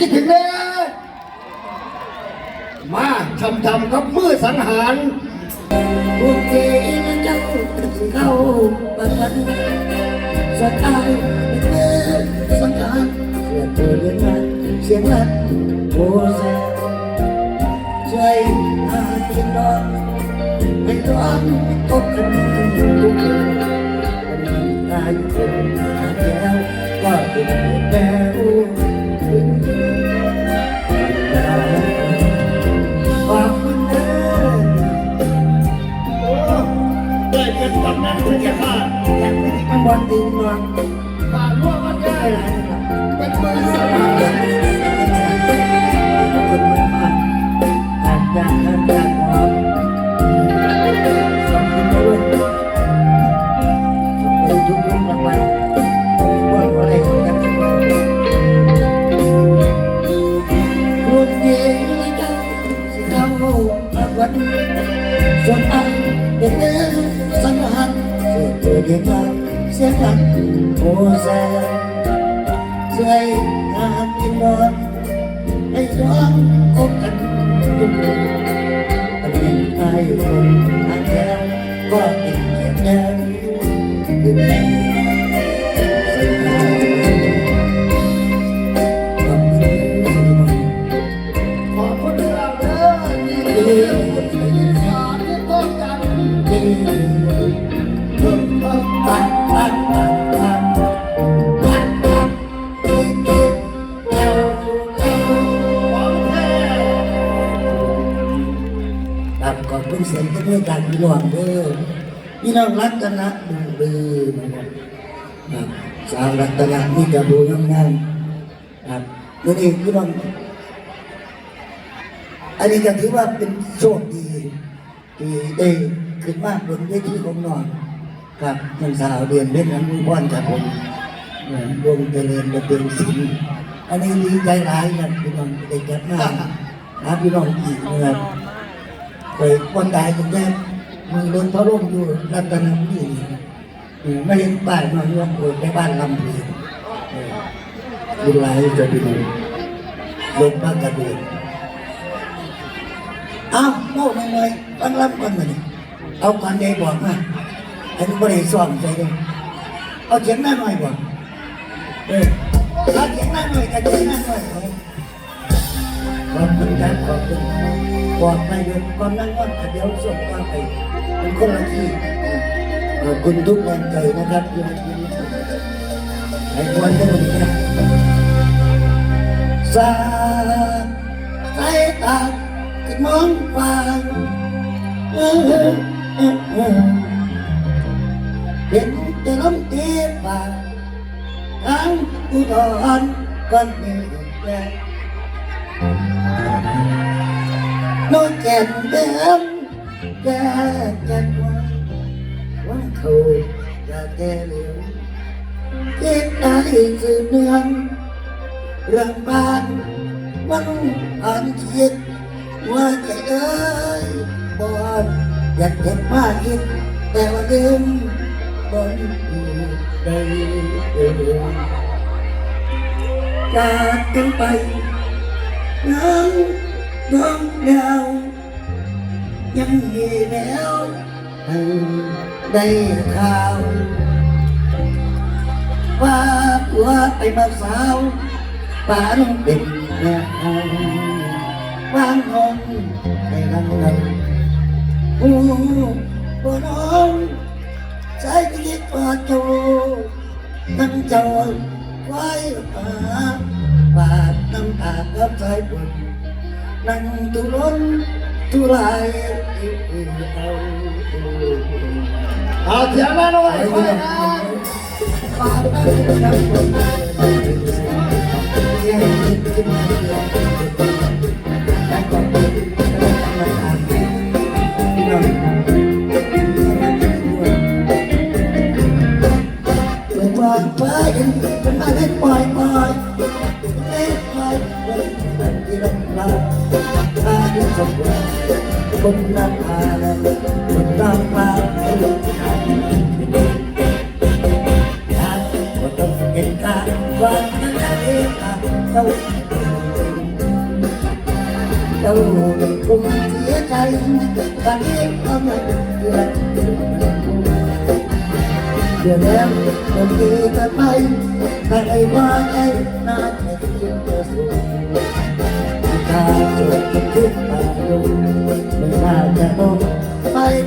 คิดถึงเด้อมาทำทำกับมือสังหารโอเคนะเจ้าสิเข้าบ้านสุดท้ายเป็นเรื่อสังขารเสียตัวเรียนมาเสียงรักโอ้แซ่ช่วยหาที่นอนให้ร้องตกกันทุกคืนวันนี้ตายคนหาแล้วก็เป็นแม่รู้ เป็นตำนานคุณยาค่ะอยากไปที่ข้างบนดีนนอนตาล่วงมันได้ได้หลายนครับเป็นมือสังหารบคุณมากมากๆอาจารย์อาจาร เสียงหลังโอแซช่วยงานกินนอนให้ร้อนคบกันทุกคนประเด็นใครคนทานแล้วก็ การพี่น้องเด้อพี่น้องรัตนะดูดือนะครับสาวรัตนะมีแต่ดูงามครับนี่นี่พี่น้องอันนี้ก็ถือว่าเป็นโชคดีที่ได้ขึ้นมาบนเวทีของนองครับน้องสาวเรียนเล่นน้ำมือบอนครับผมเอ่อวงเจริญระเบียงศิลป์อันนี้ดีใจหลายครับพี่น้องได้กลับมาหาพี่น้องอีกนะครับ ไปคนตายตรงนี้มือโดนพระร่มอยู่รัตนบุรีไม่เห็นป้ายมาเรื่องโอนในบ้านลำพีเออบุญหลจะไปดูลงพระกระเดือนอ้าวโม่หน่อยๆฟังลำก่อนมาดิเอาก่อนใหญ่บอกมาอันนี้บริสุทธิ์ใจเลยเอาเสียงหน้าหน่อยบอกเออเอาเสียงหน้าหน่อยกับเสียงหน้าหน่อย ขอบคุณครับขอบคุณบอกไปเดี๋ยวก่อนนั้นว่าเดี๋ยวส่งมาไปเป็นคนละที่ขอบคุณทุกแรงใจนะครับที่มาที่นี่ให้ควรจะมีนะสาสายตาขึ้นมองฟ้าเห็นแต่ลมตีฟ้าทั้งอุดรก็มีแร ก่นเดิมแก่จันว่าว่าเขาอยากแก่เหลวคิดได้สืบเนื่องเรื่องบ้านมันอ่านคิดว่าใจเอ้ยบอนอยากเก็บมาคิดแต่ว่าเดิมบนอนได้เอ่ยจากกันไปน้องน้องดาว ยังมีแล้วให้ได้ข่าวว่าตัวไปมาสาวป่านเป็นแม่หงวางงงในลังเลผู้บ่น้องใจคิดว่าโจนั่งจอยไว้หาบาดน้ำตากับใจบุญนั่งตุล้นตุลาย เอาเอาเสียงมาหน่อยไอ้คอยเรื่องนะฝากไปกับคนยังคิดขึ้นมาเรื่อยแต่ก่อนเราพี่น้องเดวางไปเป็นมาเล่นปล่อยปล่อยเล่นปล่อยเล่นที่เราเราพาที่สมบูรณ์ บนน้ำพาและบนน้ำพาให้ลงทางอยากก็ต้องเป็นการวางใจเราเจ้าคงเสียใจกันเองเอาเงินเดือนเดือนแล้วเดินดีกันไปแต่ไอ้ว่าไอ้น่าจะเสียเธอสูงถ้าเจอ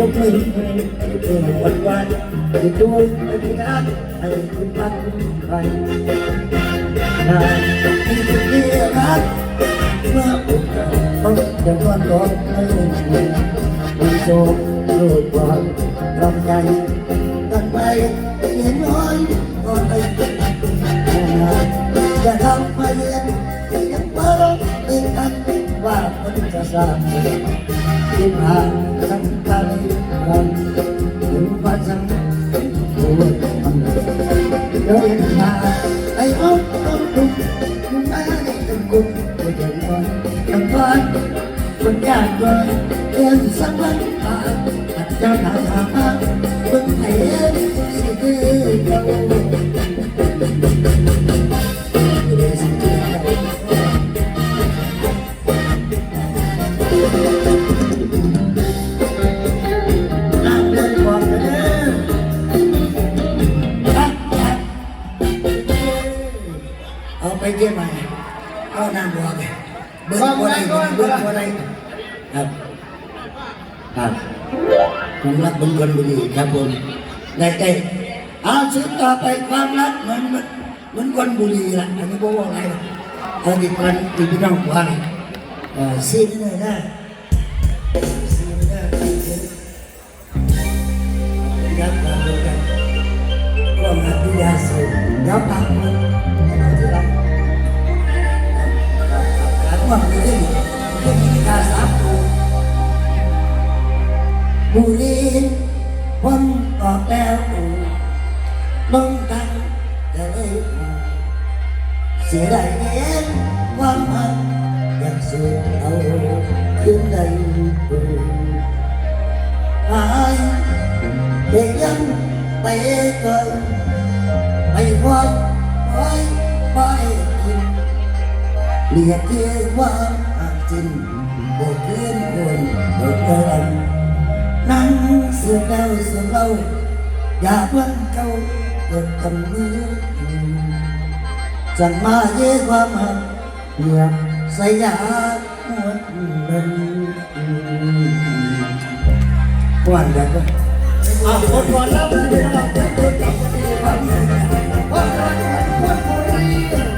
ถึงตรงนี้ไม่ถึงวันมันเพิ่งเกิดวันเดียวใจสบายใจหัวใจหน้าตาสงสัยเป็นคนไม่จริงาเราทั้งความยากไอ้กับควาจตคุณเขาวันมือยกมือเพื่อวันวันที่ตัวอธิษฐานให้คุณพันไปนานที่ที่รักเมื่ออุกาต้องเดินวันร้อนให้มีโชคด้วยความรำใจตั้งไปเห็นน้อยก็ไปจะทำมาเรียนยังเปิดเป็นกันว่ามันจะสร้างที่ผ่านทั้ง การรำถึงภาษาตัวมันเดินมาไอ้อ้อมต้องดุมันไม่ได้เป็นกุ๊ก คนบุรีครับผมได้ได้เอาชุดต่อไปความรักเหมือนเหมือนคนบุรีละอันนี้บอกว่าอะไรเอาดีกันดีพี่น้องฟังเอ่อซีนี่เลยนะซีนี่นะรับการบริการร่วมกับพิยาสูงรับปากมัน เรียกเกว่าอาจินบทเรียนคนบทเดินนั่งเสือเล่าเสือเล่าอย่าเพิ่งเก่าเกิดกำมือจังมาเย่ความหักเหยียบสยามหมดเดินวันเดียวก็อะคนก่อนแล้วคนก่อนคนก่อนคนก่อนคนบุ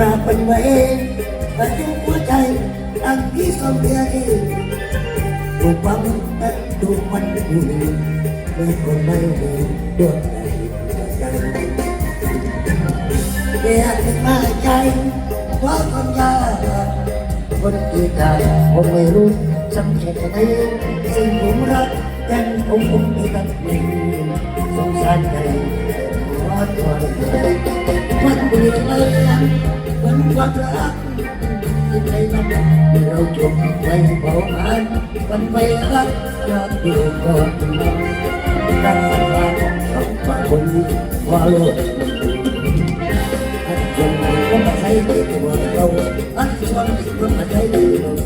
ราเป็นไว้ปัจจุหัวใจตั้งที่สมเด็จถูกฟังและถูมันอยู่เมื่อคนไม่รู้ดวงใจเรียกขึ้นมาใจเพราะความยากคนที่ใจผมไม่รู้สังเกตไหนสิ่งผมรักยังผมผมไม่ตัดหนึ่งสงสารใจขอตัวเลยมันเบื่อเลย มันความรักที่ในนั้นเราจบไปเบาหานมันไม่รักอยากอยู่ก่อนนั่งมาต้องมาคนว่าโลกจนก็มาใช้ตัวเราอันชวนก็มาใช้เรา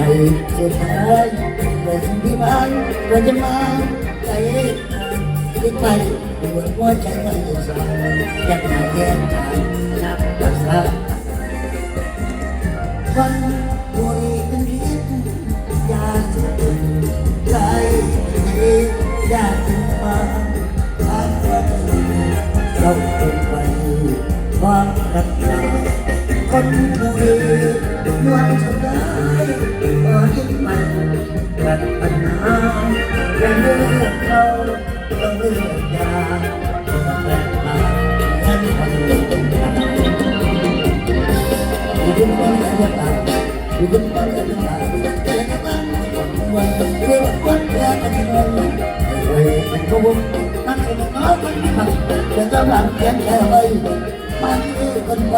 ใจสุดท้ายหลงที่บ้านก็จะมาใจคิดไปปวดหัวใจไม่สั่ยอยากหาแยกทางนับรักษาวันบุรีเป็นพิษยาสุดใจนี้ยากเป็นมาทางวันเราเป็นไปความรักคนบุรีนวลชมด้ พติดใจให้ยาถึงมาอยู่บนบ้านกันมาเด็กมันวันเพื่อวันแรกกันเลยเฮ้ยเป็นขบวนนั่งกันน้อยกันมันจะจำหลังแขนแค่ไว้มันคือคนไป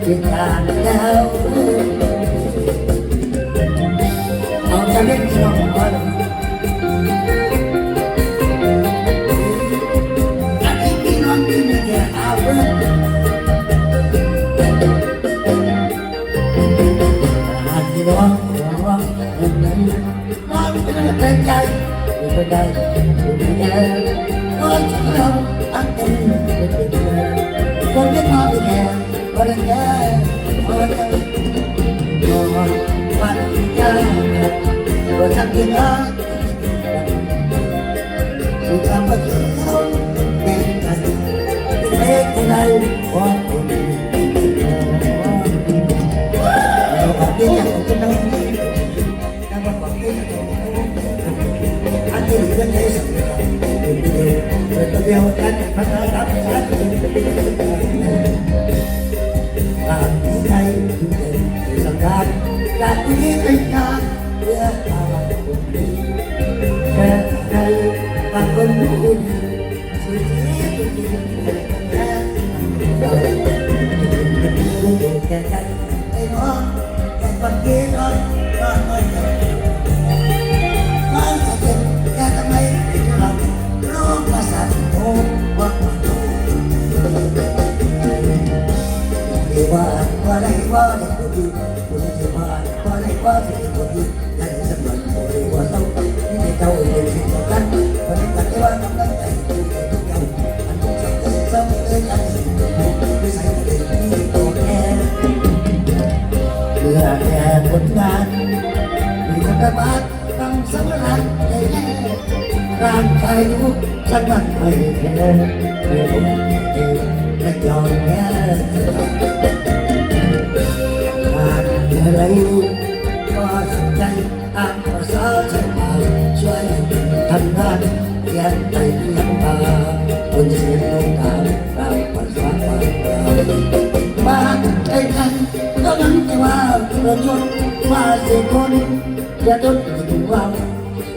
เพียงทางแล้วเอาจะเล่นสองคนอัน องเป็นกำลังใจไม่เป็นไรไม่เป็นไรน้องจะทำอันเป็นไม่เป็นไรค เดียวกันพัฒนาการการการที่ใจสังการการที่เป็นการเพื่อตาคนดีแค่ใจบางคนพูดสุดที่สุดที่แค่เราพูดแค่ใจไอ้น้อง ดีว่าว่าได้ว่าได้ก็ดีคุณจะว่าว่าได้ว่าได้ก็ดีได้สำหรับคนดีว่าต้องนี่เจ้าเองสิ่งสำคัญคนที่ปัจจุบันกำลังใจดีทุกอย่างอันทุกสิ่งที่สำคัญอันสิ่งที่ไม่ใช่เดอะไรก็สนใจตามภาษาชาวบ้านช่วยทำงานเขียนไปเขียนมาคนเสียงน้ำตาตามภาษาบ้านเราบ้านไอ้กันก็นั้นจะว่าประชดว่าสียคนจะจดถึงว่า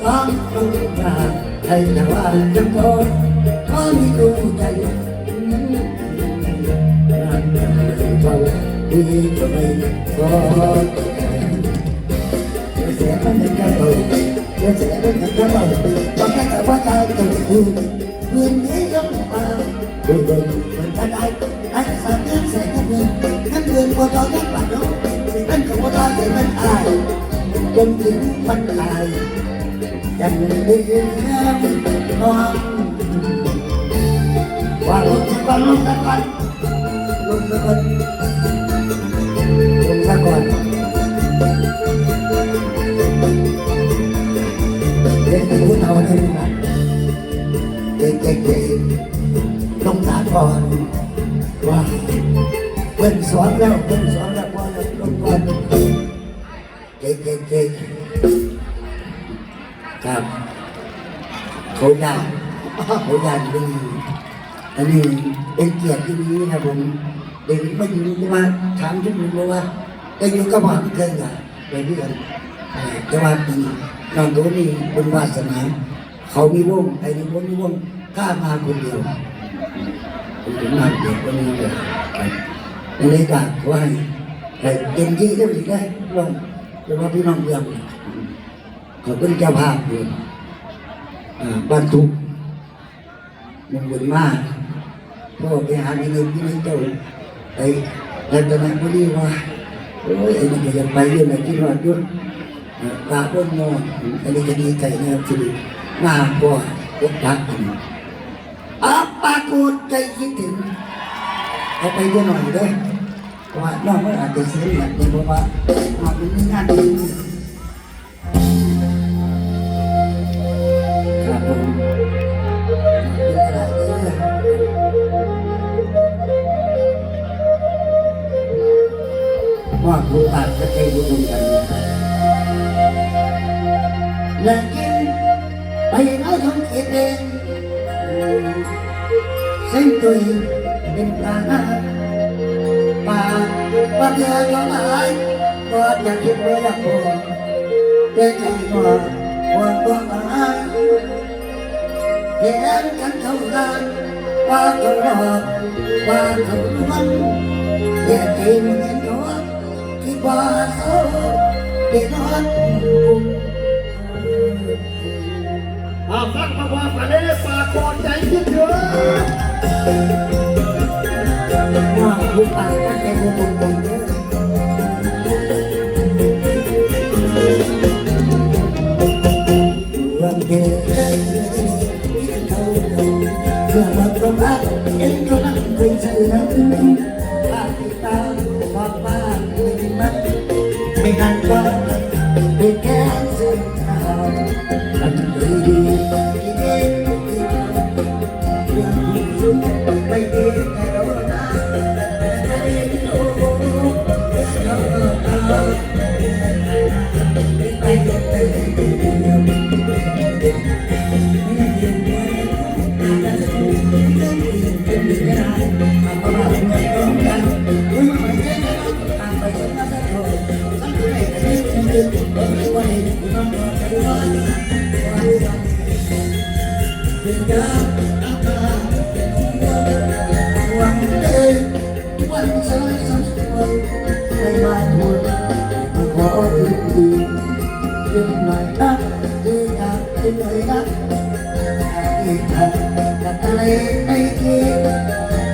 ต้องต้องมารให้แต่ว่าจำโทษก็มีดูใจ đi cho mình có em sẽ bắt những cái đầu em sẽ bắt những cái đầu và các bạn bắt tay từ thương thương nghĩ lắm mà đôi mình mình anh anh sẽ sẽ thắt lưng thắt lưng của tôi các bạn anh không có ta thì mình ai mình chân chính bắt ai chẳng đi em và luôn sẽ có lúc sẽ quanh luôn sẽ ซะก่อนเด็กที่พูดเอาเนี่ยนะเด็กเด็กๆต้องถามก่อนว่าเพิ่นสอนแล้วเพิ่นสอนแล้วว่าแล้วลงก่อนเด็กเด็กเด็กครับเขาอยากเขาอยากดีอันนี้เป็นเกียรติที่ดีนะผมเด็กไมาอยู่มาถามที่มึงว่า ได้อยู่กับบ้านเกินกันไปเรื่อยแต่ว่าปีน้องตัวนี้เป็นวาสนา เขามีวงไอ้นี่วงมีวงกล้ามาคนเดียวเป็นถึงมาเด็กคนนี้เลยในรายการว่าให้แต่เต็มที่ก็สิได้ลองแต่ว่าพี่น้องเมืองเขาเป็นเจ้าภาพอยู่อ่าบ้านทุกมันบุญมากพ่อไปหาที่นึงที่นึ่งเจ้าไอ้แต่ตอนนั้นพอดีว่า โอ้ยอ้นี่ก็ยังไปเรื่องอะไรที่ว่ายุ่นปลาบ้นนอนอันนี้ก็ดีใจนะครับที่มาพ่อพบรักกันอาปากูดใจคิดถึงเอาไปเยอะหน่อยเด้อเพราะว่าน้องมันอาจจะเสียอย่างนี้เพราะว่าน้องมันมีงานดีครับผม ว่าผู้อ่านจะเคยรู้ตรงกันและกินไปเอาทำเองเองเส้นตุยเป็นป ลาปลาเดือดก็หลายก็จะคิดไว้ละพอแต่ใจก็ว่าก็อายเห็นกันเท่านั้นว่าเขาหลอาวงแต่ใจมันเห็นเขาคิดว่าเขาเด็กน้อาฟังมาว่าฝันได้ปากก่อใจคิดเยอะว่าลูกปากตั้งใจดูตรงตรงเด้อวันเกิดเขาเพื่อมาประมาทเอ็นก็นั่งคุยเสือป้า ไม่นานก็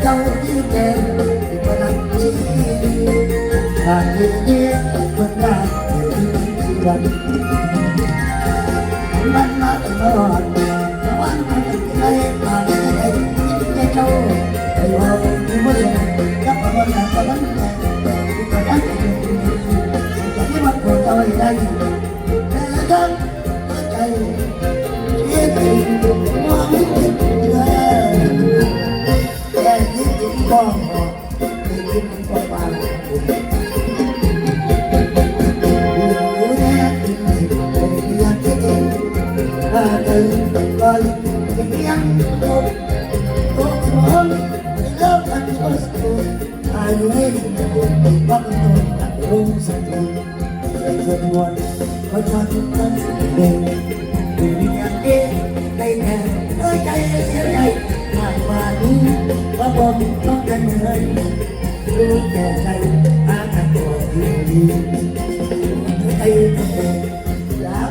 เจ้าที่แก่ที่มาดังชีหากที่นี้มันได้ที่วันมันมาตลอดวันมันไม่ได้ผ่านไม่เจ้าไอ้ว่าที่ไม่ได้กับมันนะกับมันนะที่ก็ได้ที่มันควรจ đời và tình yêu không có hơn tình yêu thành có tôi ai nuôi cũng bắt tôi không giận tôi giận buồn có cho chúng ta đêm đừng đi nhạc kia đây nè nơi cây sẽ đây hàng mà đi và bom có cánh hơi luôn kẻ này ta thật của đi tay thật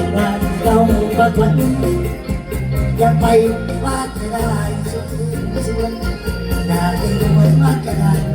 ากไปว่าเราก็ทนอย่าไปว่าจะได้สุดสวยอย่าไปรวยมากจะได้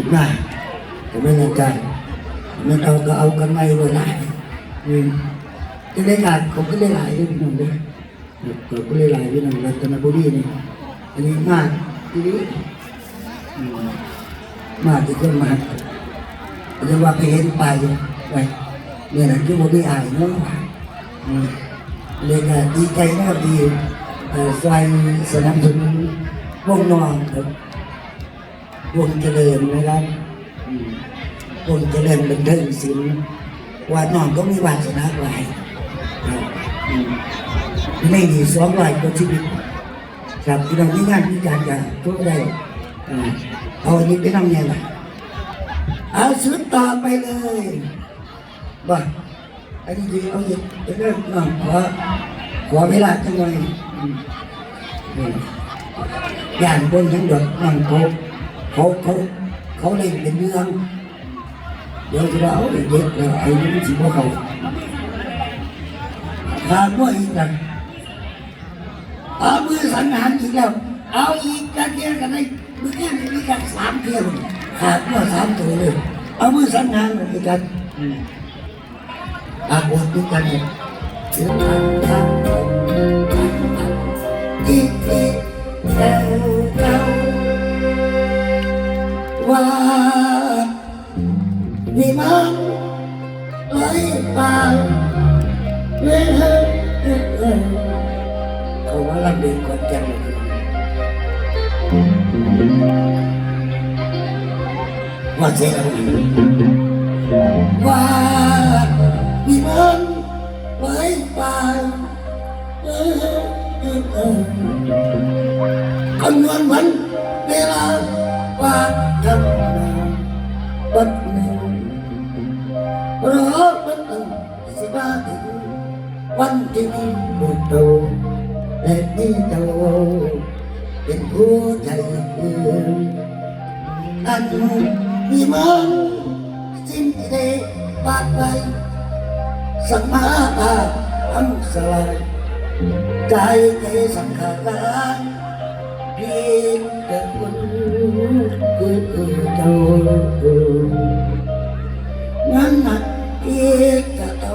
คิดได้ผมไม่แน่ใจไม่เอาก็เอากันไม่เลยนะจะได้งานผมก็ได้หลายเรื่องนึงเลยผมก็ได้หลายเรื่องนึงรัตนบุรีนี่อันนี้มากทีนี้มากที่คนมาเรียกว่าไปเพนไปไปเนี่ยนะคือผมไม่อายเนาะเลยก็ดีใจนะครับที่เอ่อซอยสนับสนุนวงนองครับ วงเจริญนะครับวงเจริญบันเทิงศิลป์ว่าน้องก็มีวาสนาหลายไม่มีสองร้อยกว่าชีวิตครับที่เรามีงานมีการกันทุกได้เอาอันนี้ไปทำยังไงเอาสุดต่อไปเลยบ่อันนี้ดีเอาอีกเรื่องน้องขอขอเวลาจังหน่อยอืมอืมย่านบนทั้งดอกน้องเขา เขาเขาเขาเล่นเป็นเรื่องเดี๋ยวจะว่าเอาเด็กแล้วไอ้นี่มันสิบ่เขาขาดว่าอีกแล้วเอามือสังหารอีกแล้วเอาอีกกันเดียวกันเลยมือแค่นี้มีกันสามเที่ยวขาดว่าสามตัวเลยเอามือสังหารอีกกันอืมอาบุญทุกกันเนี่ยเสียงทางทางอีกอีกเอวเอว ว่ามีมันไหลตามเรื่อยเขาว่าลำเลียงก่อนจังว่าเสียงว่ามีมันไหลตามเออเออเออคำนวณมันเวลาว่า วันที่มีบุตรโตและนี่เจ้าเป็นผู้ใจอื่นอันมีมันสิ้นเดบาดไปสัมมาตาอันสลายใจใจสังขารพียงแต่คนคือเจ้างั้นนักเอา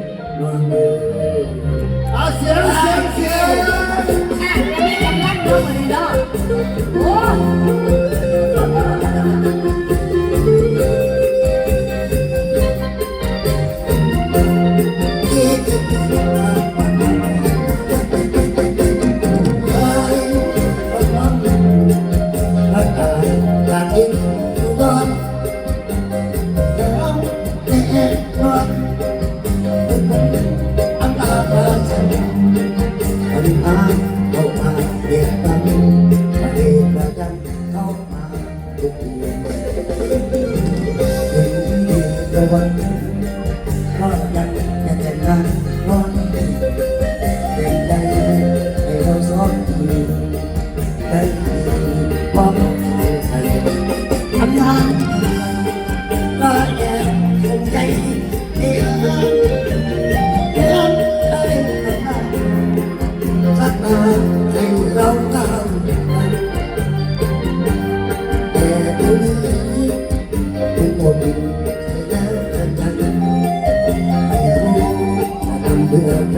เอาเสียงเสียงเสียโอ้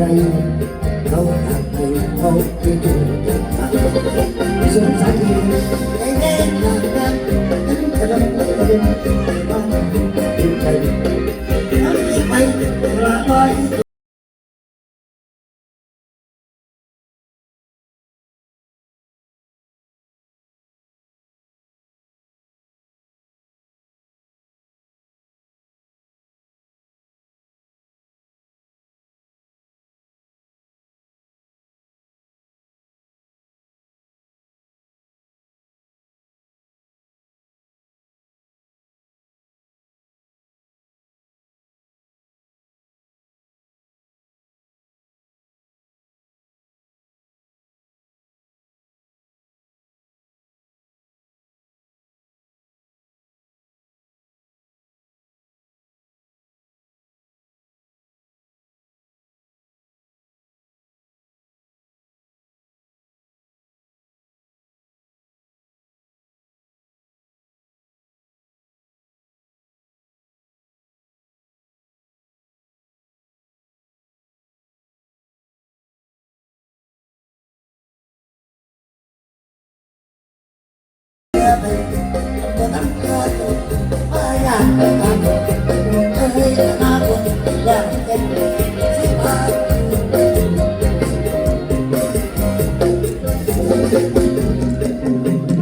เขาทำให้เขาคิดถึงสงสาร ไป